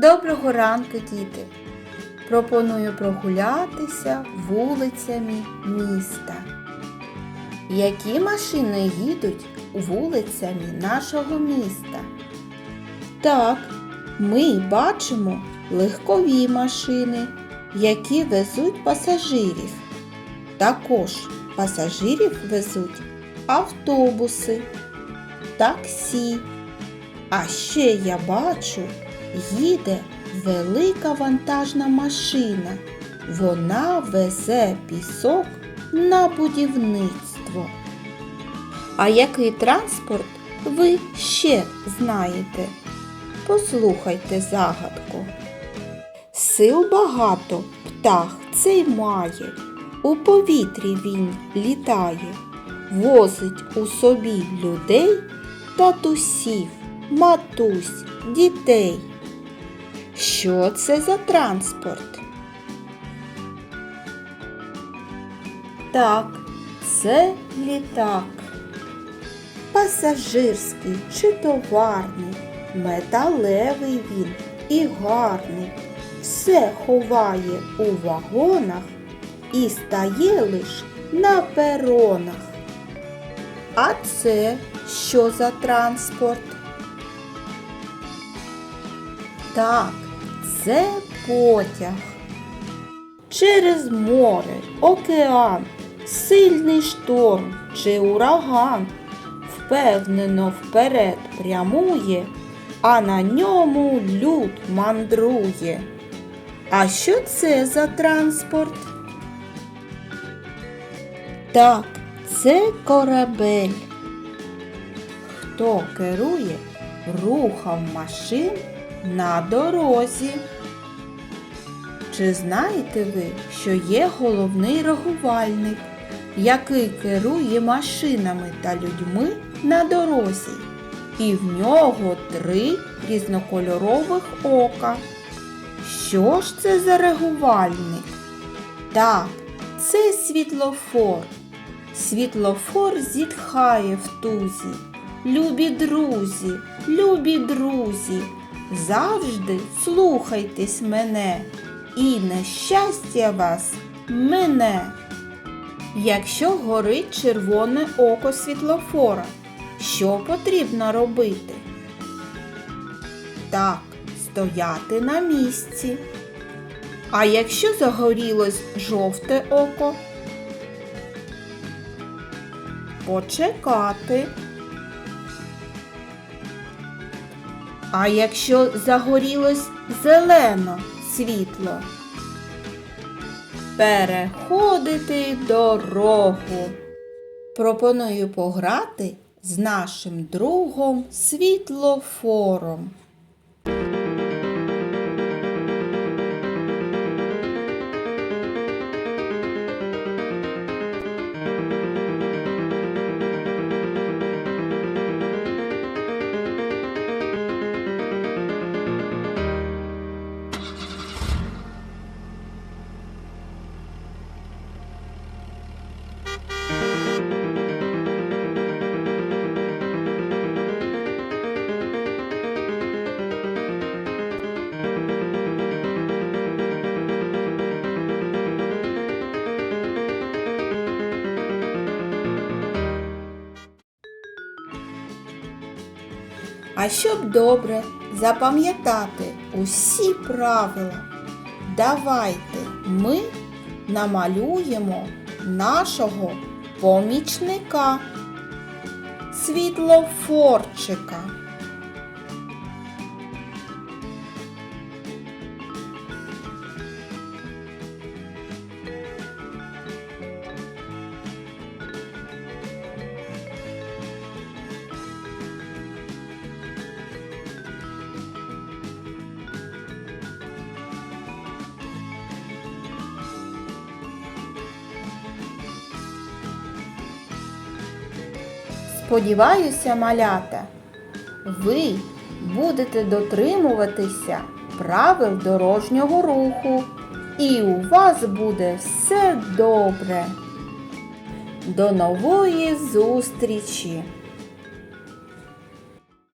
Доброго ранку, діти! Пропоную прогулятися вулицями міста. Які машини їдуть вулицями нашого міста? Так, ми бачимо легкові машини, які везуть пасажирів. Також пасажирів везуть автобуси, таксі. А ще я бачу, їде велика вантажна машина. Вона везе пісок на будівництво. А який транспорт ви ще знаєте? Послухайте загадку. Сил багато птах цей має, у повітрі він літає, возить у собі людей, татусів, матусь, дітей. Що це за транспорт? Так, це літак. Пасажирський чи товарний, металевий він і гарний. Все ховає у вагонах і стає лиш на перонах. А це що за транспорт? Так, це потяг. Через море, океан, сильний шторм чи ураган впевнено вперед прямує, а на ньому люд мандрує. А що це за транспорт? Так, це корабель. Хто керує рухом машин на дорозі? Чи знаєте ви, що є головний рахувальник, який керує машинами та людьми на дорозі? І в нього три різнокольорових ока. Що ж це за регувальник? Так, це світлофор. Світлофор зітхає в тузі. Любі друзі, любі друзі, завжди слухайтесь мене, і нещастя вас мене. Якщо горить червоне око світлофора, що потрібно робити? Так, стояти на місці. А якщо загорілось жовте око, почекати. А якщо загорілось зелено світло, переходити дорогу. Пропоную пограти з нашим другом світлофором. А щоб добре запам'ятати усі правила, давайте ми намалюємо нашого помічника, світлофорчика. Сподіваюся, малята, ви будете дотримуватися правил дорожнього руху, і у вас буде все добре. До нової зустрічі!